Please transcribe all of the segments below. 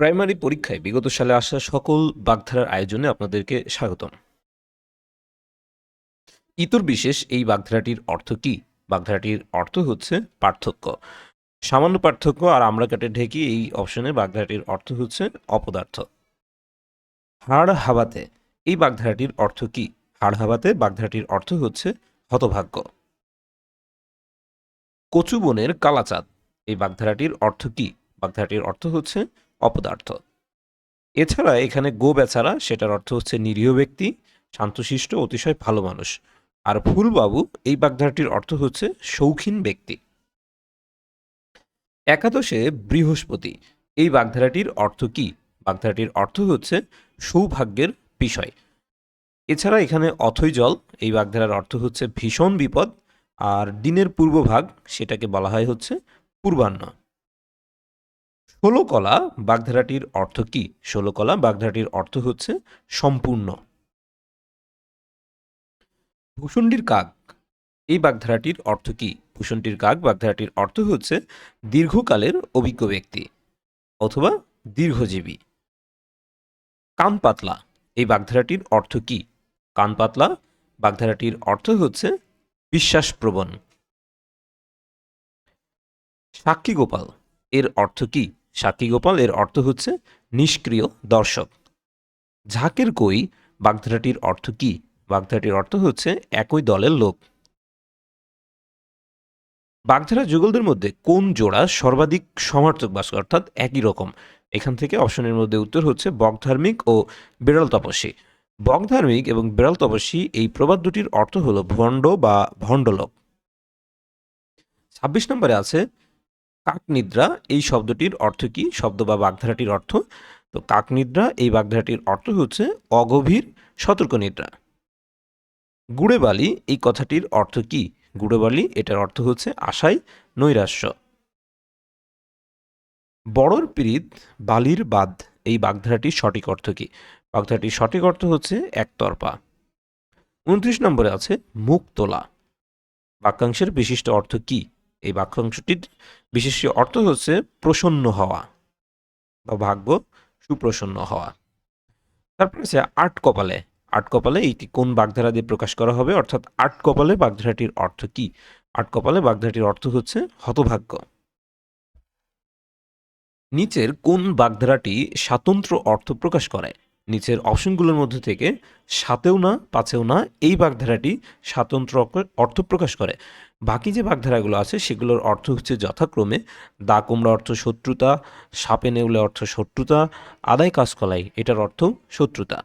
Primary পরীক্ষায় বিগত সালে আসা সকল বাগধারার আয়োজনে আপনাদেরকে স্বাগতম। ইতর বিশেষ এই বাগধারাটির অর্থ কি? বাগধারাটির অর্থ হচ্ছে পার্থক্য। সামান্য পার্থক্য আর আমরা কাটে ঢেকি এই অপশনে বাগধারাটির অর্থ হচ্ছে অপদার্থ। হাড় হাওয়াতে এই বাগধারাটির অর্থ কি? হাড় হাওয়াতে বাগধারাটির অর্থ হচ্ছে হতভাগ্য। কচু বনের কালাচাঁদ, এই বাগধারাটির অর্থ কি? বাগধারাটির অর্থ হচ্ছে অপদার্থ। এছাড়া এখানে গো বেচারা, সেটার অর্থ হচ্ছে নিরীহ ব্যক্তি, শান্তশিষ্ট, অতিশয় ভালো মানুষ। আর ফুলবাবু, এই বাগধারাটির অর্থ হচ্ছে শৌখিন ব্যক্তি। একাদশে বৃহস্পতি। এই বাগধারাটির অর্থ কি? বাগধারাটির অর্থ হচ্ছে সৌভাগ্যের বিষয়। এছাড়া এখানে অথৈ জল, এই বাগধারার অর্থ হচ্ছে ভীষণ বিপদ। আর দিনের পূর্বভাগ, সেটাকে বলা হয় হচ্ছে পূর্বাহ্ন। ষোলকলা বাগধারাটির অর্থ কি? ষোলকলা বাগধারাটির অর্থ হচ্ছে সম্পূর্ণ। ভূষণ্ডির কাক, এই বাগধারাটির অর্থ কি? ভূষণ্ডির কাক বাগধারাটির অর্থ হচ্ছে দীর্ঘকালের অভিজ্ঞ ব্যক্তি অথবা দীর্ঘজীবী। কান পাতলা, এই বাগধারাটির অর্থ কি? কান পাতলা, বাগধারাটির অর্থ হচ্ছে বিশ্বাসপ্রবণ। সাক্ষী গোপাল, এর অর্থ কি? সাক্ষী গোপাল, এর অর্থ হচ্ছে নিষ্ক্রিয় দর্শক। ঝাঁকের কই, বাগধারাটির অর্থ কি? বাগধারাটির অর্থ হচ্ছে একই দলের লোক। বাগধারা যুগলদের মধ্যে কোন জোড়া সর্বাধিক সমার্থক বাস অর্থাৎ একই রকম। এখান থেকে অপশনের মধ্যে উত্তর হচ্ছে বকধার্মিক ও বিড়াল তপস্বী। বকধার্মিক এবং বিড়াল তপস্বী এই প্রবাদ দুটির অর্থ হলো ভণ্ড বা ভণ্ডলোক। ছাব্বিশ নম্বরে আছে কাকনিদ্রা, এই শব্দটির অর্থ কি? শব্দ বা বাগধারাটির অর্থ? তো কাকনিদ্রা, এই বাগধারাটির অর্থ হচ্ছে অগভীর সতর্ক নিদ্রা গুড়ে বালি এই কথাটির অর্থ কি? গুড়ে বালি এটার অর্থ হচ্ছে আশায় নৈরাশ্য। বড়র পীড়িত, বালির বাদ এই বাগধারাটির সঠিক অর্থ কি? বাগধারাটির সঠিক অর্থ হচ্ছে একতরফা। উনত্রিশ নম্বরে আছে মুখ তোলা বাক্যাংশের বিশিষ্ট অর্থ কি? এই বাক্যাংশটির বিশেষ অর্থ হচ্ছে প্রসন্ন হওয়া বা ভাগ্য সুপ্রসন্ন হওয়া। তারপর আছে আট কপালে। আট কপালে এইটি কোন বাগধারা দিয়ে প্রকাশ করা হবে? অর্থাৎ আট কপালে বাগধারাটির অর্থ কি? আট কপালে বাগধারাটির অর্থ হচ্ছে হতভাগ্য। নিচের কোন বাগধারাটি স্বাতন্ত্র অর্থ প্রকাশ করে? নিচের অপশনগুলোর মধ্যে থেকে সাতেও না, পাঁচেও না, এই বাগধারাটি স্বাতন্ত্র অর্থ প্রকাশ করে। বাকি যে বাগধারাগুলো আছে, সেগুলোর অর্থ হচ্ছে যথাক্রমে দা কুমড়া অর্থ শত্রুতা, সাপে নেউলে অর্থ শত্রুতা, আদায় কাজকলাই এটার অর্থ শত্রুতা।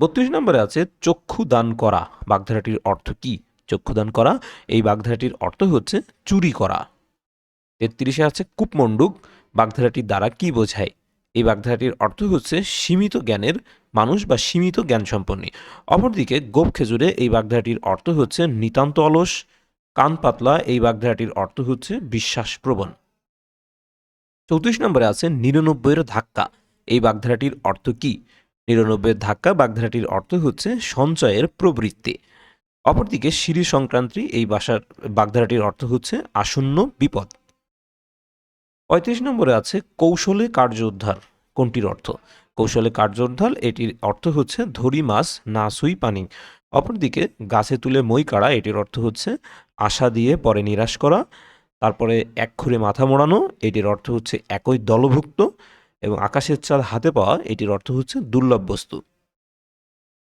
বত্রিশ নম্বরে আছে চক্ষু দান করা। বাগধারাটির অর্থ কি? চক্ষু দান করা। এই বাগধারাটির অর্থ হচ্ছে চুরি করা। তেত্রিশে আছে, কূপমণ্ডুক। বাগধারাটির দ্বারা কি বোঝায়? এই বাগধারাটির অর্থ হচ্ছে সীমিত জ্ঞানের মানুষ বা সীমিত জ্ঞান সম্পন্নী অপরদিকে গোপ খেজুরে এই বাগধারাটির অর্থ হচ্ছে নিতান্ত অলস, কান পাতলা, এই বাগধারাটির অর্থ হচ্ছে বিশ্বাসপ্রবণ। চৌত্রিশ নম্বরে আছে নিরানব্বইয়ের ধাক্কা। এই বাগধারাটির অর্থ কি? নিরানব্বইয়ের ধাক্কা বাগধারাটির অর্থ হচ্ছে সঞ্চয়ের প্রবৃত্তি। অপরদিকে সিঁড়ি সংক্রান্তি এই বাসার বাগধারাটির অর্থ হচ্ছে আসন্ন বিপদ। পঁয়ত্রিশ নম্বরে আছে কৌশলে কার্য উদ্ধার কোনটির অর্থ? কৌশলে কার্য উদ্ধার এটির অর্থ হচ্ছে ধরি মাছ, না সুই পানি। অপরদিকে, গাছে তুলে মই কাড়া, এটির অর্থ হচ্ছে আশা দিয়ে পরে নিরাশ করা। তারপরে এক খুরে মাথা মোড়ানো, এটির অর্থ হচ্ছে একই দলভুক্ত। এবং আকাশের চাঁদ হাতে পাওয়া, এটির অর্থ হচ্ছে দুর্লভ বস্তু।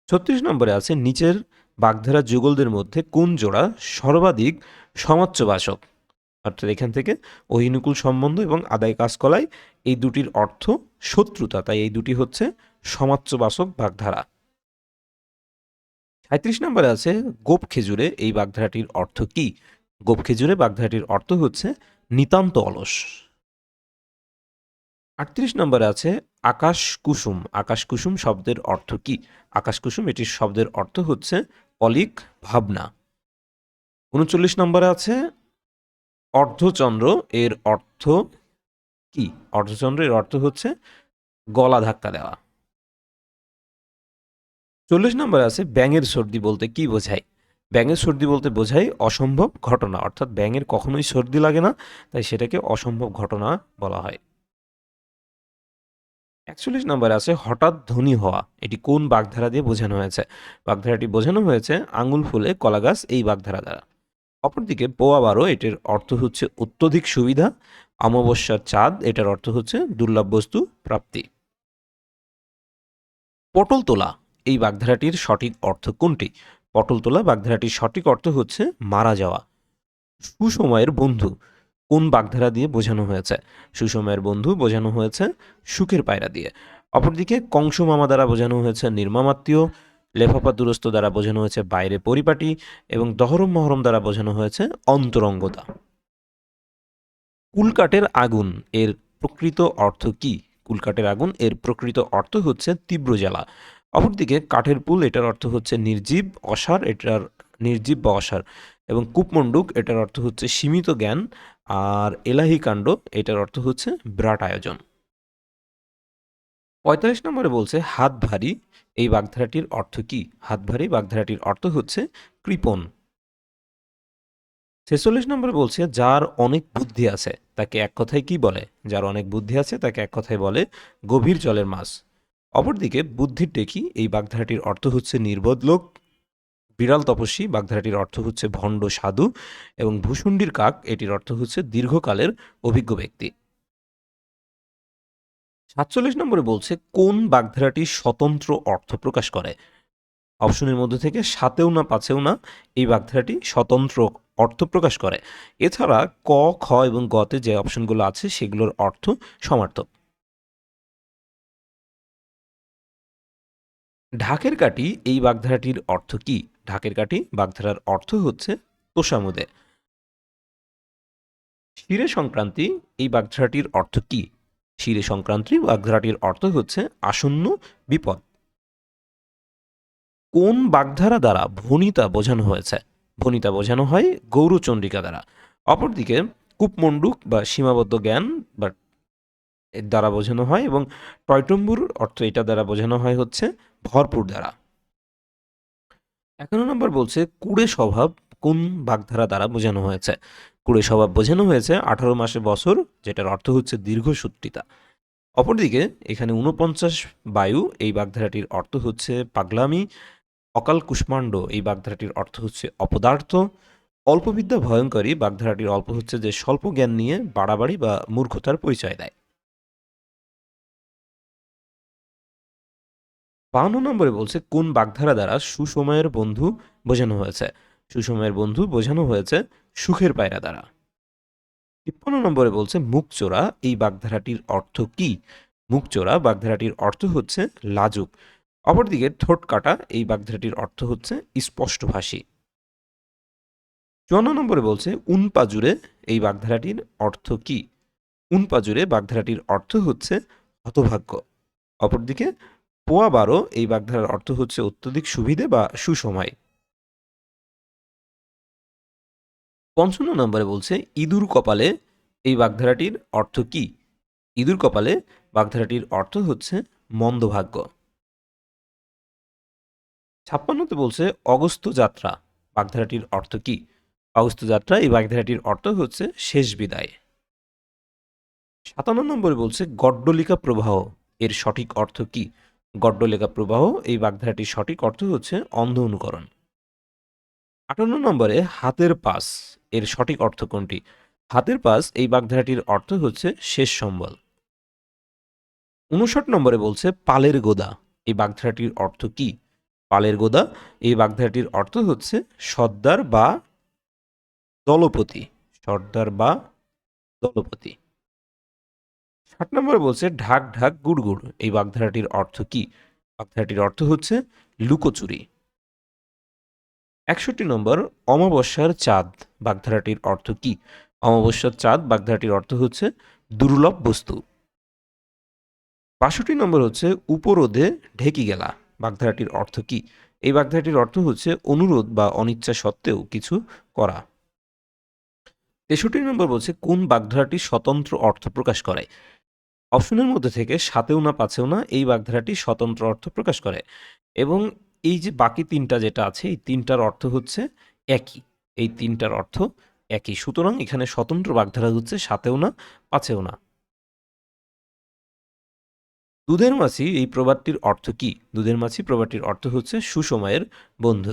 ছত্রিশ নম্বরে আছে নিচের বাগধারা যুগলদের মধ্যে কোন জোড়া সর্বাধিক সমাচ্যবাসক অর্থাৎ এখান থেকে অহিনুকুল সম্বন্ধ এবং আদায় কাজকলায় এই দুটির অর্থ শত্রুতা। তাই এই দুটি হচ্ছে সমাচ্যবাসক বাগধারা। সাঁত্রিশ নম্বরে আছে গোপ খেজুরে, এই বাগধারাটির অর্থ কি? গোপ খেজুরে বাগধারাটির অর্থ হচ্ছে নিতান্ত অলস। আটত্রিশ নম্বরে আছে আকাশ কুসুম আকাশ কুসুম শব্দের অর্থ কি? আকাশ কুসুম এটির শব্দের অর্থ হচ্ছে অলিক ভাবনা। উনচল্লিশ নম্বরে আছে অর্ধচন্দ্র এর অর্থ কি? অর্ধচন্দ্র এর অর্থ হচ্ছে গলা ধাক্কা দেওয়া। চল্লিশ নম্বরে আছে, ব্যাঙের সর্দি বলতে কি বোঝায়? ব্যাঙের সর্দি বলতে বোঝায় অসম্ভব ঘটনা, অর্থাৎ ব্যাঙের কখনোই সর্দি লাগে না, তাই সেটাকে অসম্ভব ঘটনা বলা হয়। একচল্লিশ নম্বরে আছে, হঠাৎ ধনী হওয়া, এটি কোন বাগধারা দিয়ে বোঝানো হয়েছে? বাগধারাটি বোঝানো হয়েছে আঙুল ফুলে কলাগাছ এই বাগধারা দ্বারা। অপরদিকে পোয়া বারো, এটির অর্থ হচ্ছে অত্যধিক সুবিধা। অমাবস্যার চাঁদ, এটার অর্থ হচ্ছে দুর্লভ বস্তু, প্রাপ্তি। পটল তোলা, এই বাগধারাটির সঠিক অর্থ কোনটি? পটল তোলা, বাগধারাটির সঠিক অর্থ হচ্ছে মারা যাওয়া। সুসময়ের বন্ধু, কোন বাগধারা দিয়ে বোঝানো হয়েছে? সুসময়ের বন্ধু বোঝানো হয়েছে সুখের পায়রা দিয়ে। অপরদিকে কংস মামা দ্বারা বোঝানো হয়েছে নির্মামাত্মীয় লেফাপা দুরস্ত দ্বারা বোঝানো হয়েছে বাইরে পরিপাটি এবং দহরম মহরম দ্বারা বোঝানো হয়েছে অন্তরঙ্গতা। কুলকাটের আগুন, এর প্রকৃত অর্থ কি? কুলকাটের আগুন, এর প্রকৃত অর্থ হচ্ছে তীব্র জ্বালা। অপরদিকে কাঠের পুল, এটার অর্থ হচ্ছে নির্জীব, অসার, এটার নির্জীব বা অসার। এবং কূপমণ্ডুক, এটার অর্থ হচ্ছে সীমিত জ্ঞান। আর এলাহি কাণ্ড, এটার অর্থ হচ্ছে বিরাট আয়োজন। পঁয়তাল্লিশ নম্বরে বলছে, হাত ভারী এই বাগধারাটির অর্থ কি? হাত ভারী, বাগধারাটির অর্থ হচ্ছে কৃপণ। ছেচল্লিশ নম্বরে বলছে, যার অনেক বুদ্ধি আছে, তাকে এক কথায় কি বলে? যার অনেক বুদ্ধি আছে, তাকে এক কথায় বলে গভীর জলের মাছ। অপরদিকে, বুদ্ধির ডেকি এই বাগধারাটির অর্থ হচ্ছে নির্বোধ লোক। বিড়াল তপস্বী, বাগধারাটির অর্থ হচ্ছে ভণ্ড সাধু এবং ভূষুণ্ডির কাক, এটির অর্থ হচ্ছে দীর্ঘকালের অভিজ্ঞ ব্যক্তি। সাতচল্লিশ নম্বরে বলছে, কোন বাগধারাটি স্বতন্ত্র অর্থ প্রকাশ করে? অপশনের মধ্যে থেকে সাতেও না, পাঁচেও না, এই বাগধারাটি স্বতন্ত্র অর্থ প্রকাশ করে। এছাড়া ক, খ এবং গতে যে অপশনগুলো আছে, সেগুলোর অর্থ সমার্থক। ঢাকের কাঠি, এই বাগধারাটির অর্থ কি? ঢাকের কাঠি, বাগধারার অর্থ হচ্ছে তোষামুদে। শিরে সংক্রান্তি, এই বাগধারাটির অর্থ কি? শিরে সংক্রান্তি বাগধারাটির অর্থ হচ্ছে আসন্ন বিপদ। কোন বাগধারা দ্বারা ভনিতা বোঝানো হয়েছে? ভনিতা বোঝানো হয় গৌরচন্ডিকা দ্বারা। অপরদিকে কূপমণ্ডুক বা সীমাবদ্ধ জ্ঞান বা এর দ্বারা বোঝানো হয় এবং টয়টম্বুর অর্থ এটা দ্বারা বোঝানো হয় হচ্ছে ভরপুর দ্বারা। একান্ন নম্বর বলছে কুড়ে স্বভাব কোন বাগধারা দ্বারা বোঝানো হয়েছে? কুড়ে স্বভাব বোঝানো হয়েছে আঠারো মাসে বছর, যেটার অর্থ হচ্ছে দীর্ঘসূত্রিতা অপরদিকে, এখানে উনপঞ্চাশ বায়ু, এই বাগধারাটির অর্থ হচ্ছে পাগলামি, অকাল কুষ্মাণ্ড, এই বাগধারাটির অর্থ হচ্ছে অপদার্থ। অল্পবিদ্যা ভয়ঙ্করী বাগধারাটির অল্প হচ্ছে যে স্বল্প জ্ঞান নিয়ে বাড়াবাড়ি বা মূর্খতার পরিচয় দেয়। বাহান্ন নম্বরে বলছে, কোন বাগধারা দ্বারা সুসময়ের বন্ধু বোঝানো হয়েছে? সুসময়ের বন্ধু বোঝানো হয়েছে সুখের পায়রা দ্বারা তিপ্পান্ন নম্বরে বলছে মুখচোরা এই বাগধারাটির অর্থ কি? মুখচোরা বাগধারাটির অর্থ হচ্ছে লাজুক। অপরদিকে, ঠোঁট কাটা, এই বাগধারাটির অর্থ হচ্ছে স্পষ্টভাষী। চুয়ান্ন নম্বরে বলছে উনপাজুরে এই বাগধারাটির অর্থ কি? উনপাজুরে বাগধারাটির অর্থ হচ্ছে হতভাগ্য। অপরদিকে, পোয়া বারো, এই বাগধারার অর্থ হচ্ছে অত্যধিক সুবিধে বা সুসময়। পঞ্চান্ন নম্বরে বলছে, ইঁদুর কপালে এই বাগধারাটির অর্থ কি? ইঁদুর কপালে বাগধারাটির অর্থ হচ্ছে মন্দভাগ্য। ছাপ্পান্নতে বলছে অগস্ত যাত্রা, বাগধারাটির অর্থ কি? অগস্ত যাত্রা, এই বাগধারাটির অর্থ হচ্ছে শেষ বিদায়। সাতান্ন নম্বরে বলছে, গড্ডলিকা প্রবাহ, এর সঠিক অর্থ কি? গড্ডলিকা প্রবাহ, এই বাগধারাটির সঠিক অর্থ হচ্ছে অন্ধ অনুকরণ। আটান্ন নম্বরে হাতের পাস এর সঠিক অর্থ কোনটি? হাতের পাস এই বাগধারাটির অর্থ হচ্ছে শেষ সম্বল। উনষাট নম্বরে বলছে পালের গোদা। এই বাগধারাটির অর্থ কি? পালের গোদা, এই বাগধারাটির অর্থ হচ্ছে সর্দার বা দলপতি। সর্দার বা দলপতি। ষাট নম্বরে বলছে ঢাক ঢাক গুড়গুড় এই বাগধারাটির অর্থ কি? বাগধারাটির অর্থ হচ্ছে লুকোচুরি। একষট্টি নম্বর, অমাবস্যার চাঁদ, বাগধারাটির অর্থ কি? অমাবস্যার চাঁদ, বাগধারাটির অর্থ হচ্ছে দুর্লভ বস্তু। বাষট্টি নম্বর হচ্ছে উপরোধে ঢেকি গেলা, বাগধারাটির অর্থ কি? এই বাগধারাটির অর্থ হচ্ছে অনুরোধ বা অনিচ্ছা সত্ত্বেও কিছু করা। তেষট্টি নম্বর বলছে কোন বাগধারাটি স্বতন্ত্র অর্থ প্রকাশ করে? অপশনের মধ্যে থেকে সাতেও না, পাঁচেও না এই বাগধারাটি স্বতন্ত্র অর্থ প্রকাশ করে। এবং এই যে বাকি তিনটা যেটা আছে, এই তিনটার অর্থ হচ্ছে একই। এই তিনটার অর্থ একই। সুতরাং এখানে স্বতন্ত্র বাগধারা হচ্ছে সাতেও না, পাঁচেও না। দুধের মাছি, এই প্রবাদটির অর্থ কি? দুধের মাছি, প্রবাদটির অর্থ হচ্ছে সুসময়ের বন্ধু।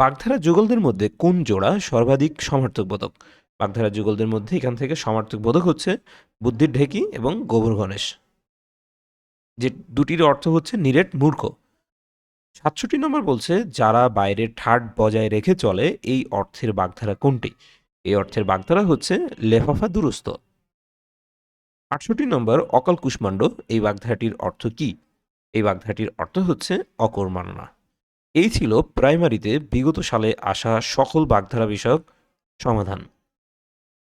বাগধারা যুগলদের মধ্যে কোন জোড়া সর্বাধিক সমার্থক বোধক বাগধারা যুগলদের মধ্যে এখান থেকে সমার্থক বোধক হচ্ছে বুদ্ধির ঢেকি এবং গোবর গণেশ। যে দুটির অর্থ হচ্ছে নিরেট মূর্খ। সাতষট্টি নম্বর বলছে, যারা বাইরে ঠাট বজায় রেখে চলে, এই অর্থের বাগধারা কোনটি? এই অর্থের বাগধারা হচ্ছে লেফাফা দুরস্ত আটষট্টি নম্বর, অকাল কুষ্মাণ্ড, এই বাগধারাটির অর্থ কি? এই বাগধারাটির অর্থ হচ্ছে অকর্মান্না এই ছিল প্রাইমারিতে বিগত সালে আসা সকল বাগধারা বিষয়ক সমাধান।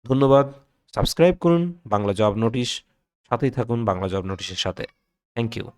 ধন্যবাদ। সাবস্ক্রাইব করুন বাংলা জব নোটিশ। সাথেই থাকুন বাংলা জব নোটিশের সাথে। Thank you.